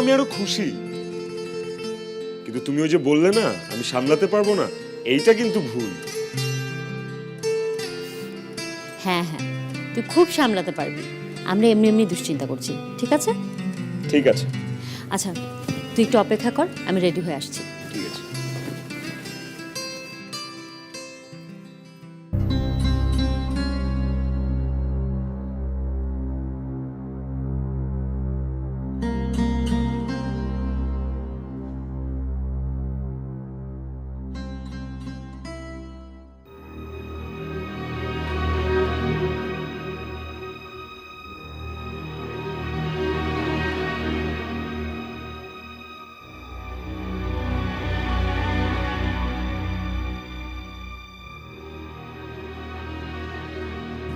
আমি আরও খুশি। কিন্তু তুমি ওই যে বললে না আমি সামলাতে পারব না এইটা কিন্তু ভুল। হ্যাঁ হ্যাঁ তুই খুব সামলাতে পারবি। আমরা এমনি এমনি দুশ্চিন্তা করছি ঠিক আছে? ঠিক আছে। আচ্ছা তুই একটু অপেক্ষা কর আমি রেডি হয়ে আসছি।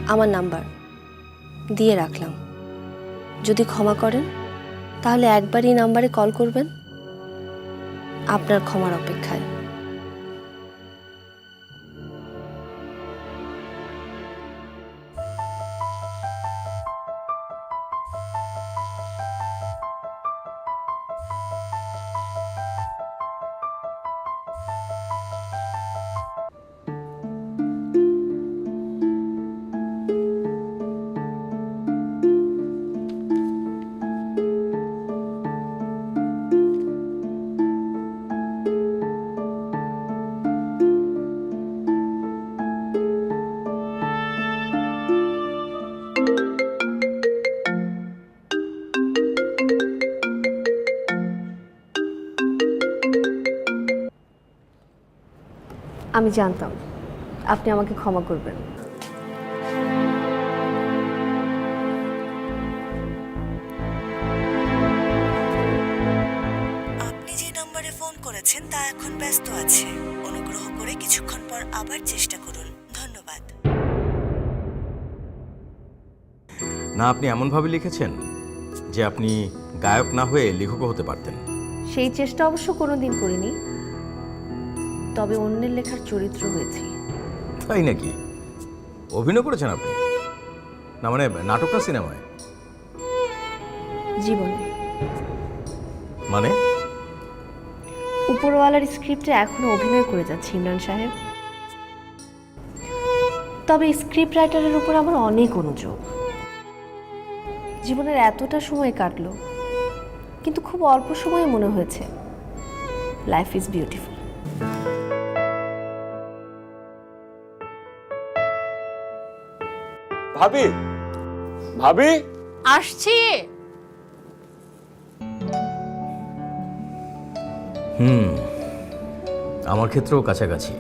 আমার নাম্বার দিয়ে রাখলাম। যদি ক্ষমা করেন, তাহলে একবার এই নাম্বারে কল করবেন। আপনার ক্ষমার অপেক্ষায়। আমি জানতাম। আপনি আমাকে ক্ষমা করবেন। আপনি যে নম্বরে ফোন করেছেন তা এখন ব্যস্ত আছে। অনুগ্রহ করে কিছুক্ষণ পর আবার চেষ্টা করুন। ধন্যবাদ। না আপনি এমনভাবে লিখেছেন যে আপনি গায়ক না হয়ে লেখকও হতে পারতেন। সেই চেষ্টা অবশ্য কোনো দিন করিনি। তবে অন্যের লেখার চরিত্র হয়েছি। তাই নাকি? অভিনয় করেছেন আপনি? না মানে নাটক না সিনেমায়? জীবনে। মানে? উপরওয়ালার স্ক্রিপ্টে এখনও অভিনয় করে যাচ্ছি ইমরান সাহেব। তবে স্ক্রিপ্ট রাইটারের উপর আমার অনেক অনুযোগ। জীবনের এতটা সময় কাটলো কিন্তু খুব অল্প সময়ে মনে হয়েছে লাইফ ইজ বিউটিফুল। ভাবি? ভাবি? আসছি। হুম আমার ক্ষেত্রেও কাছাকাছি।